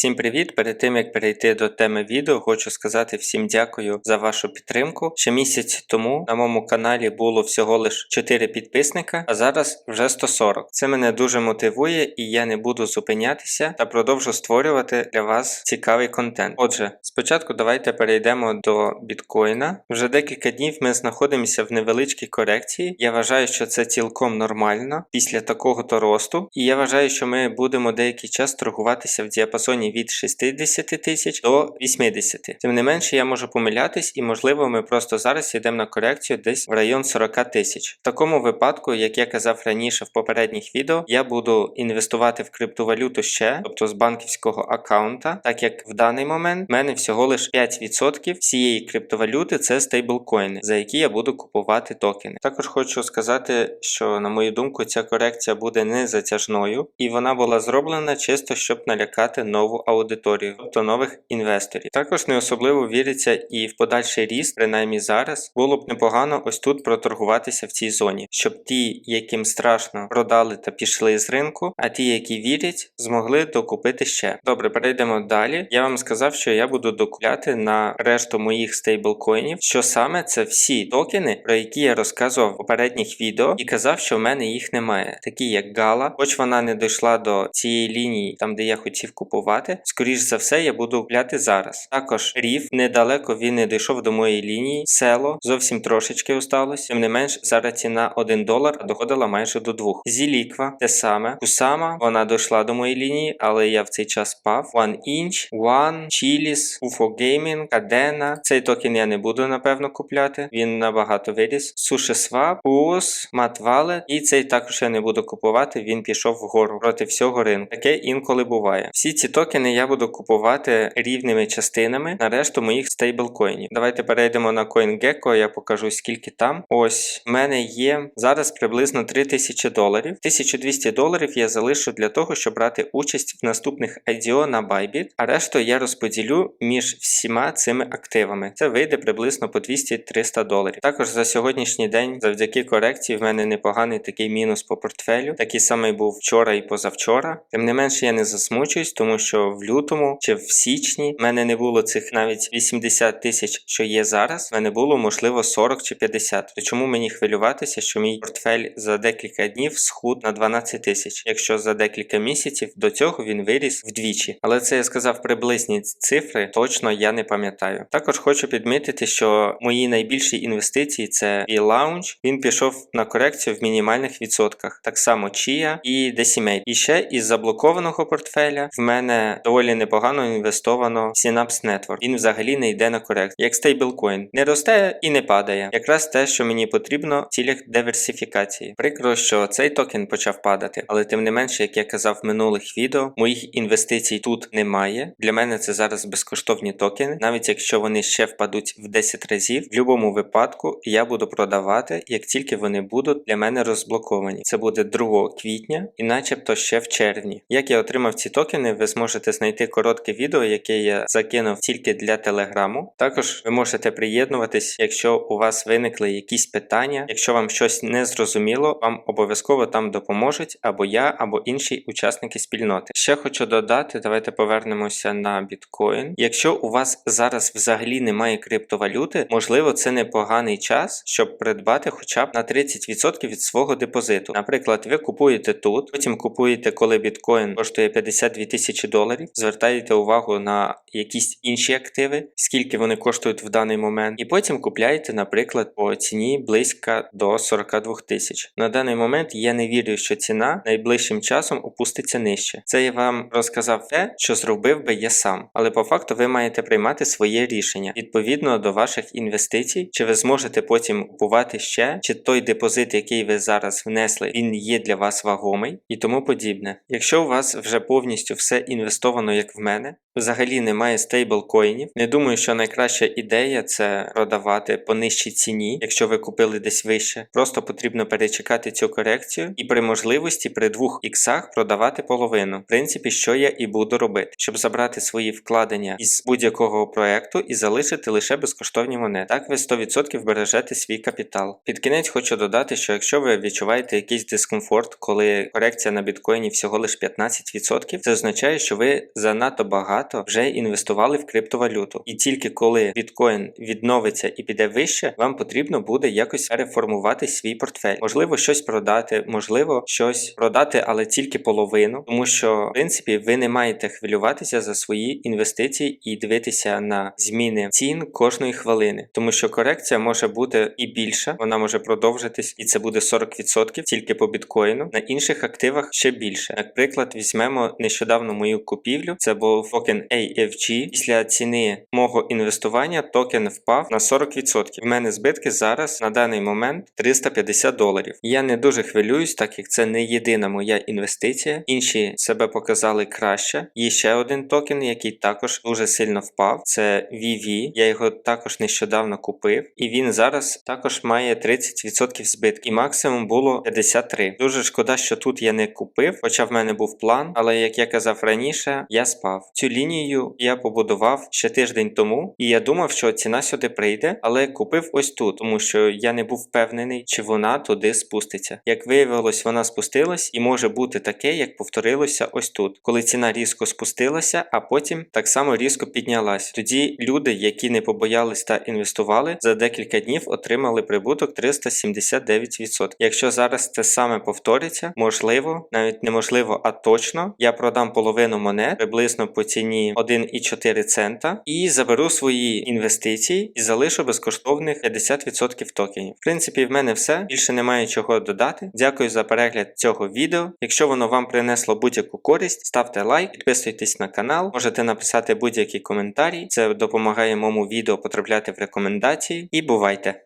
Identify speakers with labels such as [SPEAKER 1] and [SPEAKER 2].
[SPEAKER 1] Всім привіт! Перед тим як перейти до теми відео, хочу сказати всім дякую за вашу підтримку. Ще місяць тому на моєму каналі було всього лиш 4 підписника, а зараз вже 140. Це мене дуже мотивує і я не буду зупинятися та продовжу створювати для вас цікавий контент. Отже, спочатку давайте перейдемо до біткоїна. Вже декілька днів ми знаходимося в невеличкій корекції. Я вважаю, що це цілком нормально після такого то росту, і я вважаю, що ми будемо деякий час торгуватися в діапазоні від 60 тисяч до 80. Тим не менше, я можу помилятись, і можливо, ми просто зараз йдемо на корекцію десь в район 40 тисяч. В такому випадку, як я казав раніше в попередніх відео, я буду інвестувати в криптовалюту ще, тобто з банківського аккаунта, так як в даний момент в мене всього лише 5% всієї криптовалюти це стейблкоїни, за які я буду купувати токени. Також хочу сказати, що на мою думку, ця корекція буде не затяжною, і вона була зроблена чисто, щоб налякати нову аудиторію, тобто нових інвесторів. Також не особливо віриться і в подальший ріст, принаймні зараз, було б непогано ось тут проторгуватися в цій зоні, щоб ті, яким страшно, продали та пішли з ринку, а ті, які вірять, змогли докупити ще. Добре, перейдемо далі. Я вам сказав, що я буду докупляти на решту моїх стейблкоїнів, що саме це всі токени, про які я розказував в попередніх відео, і казав, що в мене їх немає, такі як Гала, хоч вона не дійшла до цієї лінії, там де я хотів купувати. Скоріш за все, я буду купляти зараз. Також Ріф недалеко він не дійшов до моєї лінії. Село зовсім трошечки осталось. Тим не менш, зараз ціна 1 долар доходила майже до 2. Зіліква те саме. Кусама вона дійшла до моєї лінії, але я в цей час пав. One Inch, One, Chilis, UFO Gaming, Cadena. Цей токен я не буду напевно купляти. Він набагато виріс. SushiSwap, PUS, Mat Wallet. І цей також я не буду купувати. Він пішов вгору проти всього ринку. Таке інколи буває. Всі ці токени я буду купувати рівними частинами на решту моїх стейблкоїнів. Давайте перейдемо на CoinGecko, я покажу скільки там. Ось в мене є зараз приблизно 3000 доларів. 1200 доларів я залишу для того, щоб брати участь в наступних IDO на Bybit, а решту я розподілю між всіма цими активами. Це вийде приблизно по 200-300 доларів. Також за сьогоднішній день, завдяки корекції, в мене непоганий такий мінус по портфелю. Такий самий був вчора і позавчора. Тим не менше, я не засмучуюсь, тому що в лютому чи в січні в мене не було цих навіть 80 тисяч, що є зараз. В мене було можливо 40 чи 50. То чому мені хвилюватися, що мій портфель за декілька днів схуд на 12 тисяч, якщо за декілька місяців до цього він виріс вдвічі. Але це я сказав приблизні цифри, точно я не пам'ятаю. Також хочу підмітити, що мої найбільші інвестиції це лаунч. Він пішов на корекцію в мінімальних відсотках. Так само Chia і Decimate. І ще із заблокованого портфеля в мене доволі непогано інвестовано в Synapse Network. Він взагалі не йде на корекцію, як стейблкоін. Не росте і не падає. Якраз те, що мені потрібно в цілях диверсифікації. Прикро, що цей токен почав падати, але тим не менше, як я казав в минулих відео, моїх інвестицій тут немає. Для мене це зараз безкоштовні токени, навіть якщо вони ще впадуть в 10 разів, в будь-якому випадку я буду продавати, як тільки вони будуть для мене розблоковані. Це буде 2 квітня і начебто ще в червні. Як я отримав ці токени, ви зможете знайти коротке відео, яке я закинув тільки для телеграму. Також ви можете приєднуватись, якщо у вас виникли якісь питання. Якщо вам щось не зрозуміло, вам обов'язково там допоможуть або я, або інші учасники спільноти. Ще хочу додати, давайте повернемося на біткоін. Якщо у вас зараз взагалі немає криптовалюти, можливо, це непоганий час, щоб придбати хоча б на 30% від свого депозиту. Наприклад, ви купуєте тут, потім купуєте, коли біткоін коштує 52 тисячі доларів, звертаєте увагу на якісь інші активи, скільки вони коштують в даний момент, і потім купляєте, наприклад, по ціні близько до 42 тисяч. На даний момент я не вірю, що ціна найближчим часом опуститься нижче. Це я вам розказав те, що зробив би я сам, але по факту ви маєте приймати своє рішення відповідно до ваших інвестицій, чи ви зможете потім купувати ще, чи той депозит, який ви зараз внесли, він є для вас вагомий і тому подібне. Якщо у вас вже повністю все інвестовано, як в мене, взагалі немає стейблкоїнів. Не думаю, що найкраща ідея це продавати по нижчій ціні, якщо ви купили десь вище. Просто потрібно перечекати цю корекцію і при можливості при двох іксах продавати половину. В принципі, що я і буду робити, щоб забрати свої вкладення із будь-якого проекту і залишити лише безкоштовні монети. Так ви 100% бережете свій капітал. Під кінець хочу додати, що якщо ви відчуваєте якийсь дискомфорт, коли корекція на біткоїні всього лише 15%, це означає, що ви занадто багато вже інвестували в криптовалюту. І тільки коли біткоін відновиться і піде вище, вам потрібно буде якось переформувати свій портфель. Можливо, щось продати, можливо, щось продати, але тільки половину, тому що в принципі ви не маєте хвилюватися за свої інвестиції і дивитися на зміни цін кожної хвилини, тому що корекція може бути і більша, вона може продовжитись, і це буде 40% тільки по біткоїну. На інших активах ще більше. Наприклад, візьмемо нещодавно мою купівлю. Це був токен AFG. Після ціни мого інвестування токен впав на 40%. В мене збитки зараз на даний момент 350 доларів. Я не дуже хвилююсь, так як це не єдина моя інвестиція. Інші себе показали краще. Є ще один токен, який також дуже сильно впав. Це VV. Я його також нещодавно купив, і він зараз також має 30% збитки. І максимум було 53. Дуже шкода, що тут я не купив, хоча в мене був план, але як я казав раніше, я спав. Цю лінію я побудував ще тиждень тому, і я думав, що ціна сюди прийде, але купив ось тут, тому що я не був впевнений, чи вона туди спуститься. Як виявилось, вона спустилась, і може бути таке, як повторилося ось тут, коли ціна різко спустилася, а потім так само різко піднялась. Тоді люди, які не побоялись та інвестували, за декілька днів отримали прибуток 379%. Якщо зараз це саме повториться, можливо, навіть неможливо, а точно, я продам половину монет приблизно по ціні 1,4 цента і заберу свої інвестиції і залишу безкоштовних 50% токенів. В принципі, в мене все. Більше немає чого додати. Дякую за перегляд цього відео. Якщо воно вам принесло будь-яку користь, ставте лайк, підписуйтесь на канал, можете написати будь-які коментарі. Це допомагає моєму відео потрапляти в рекомендації. І бувайте!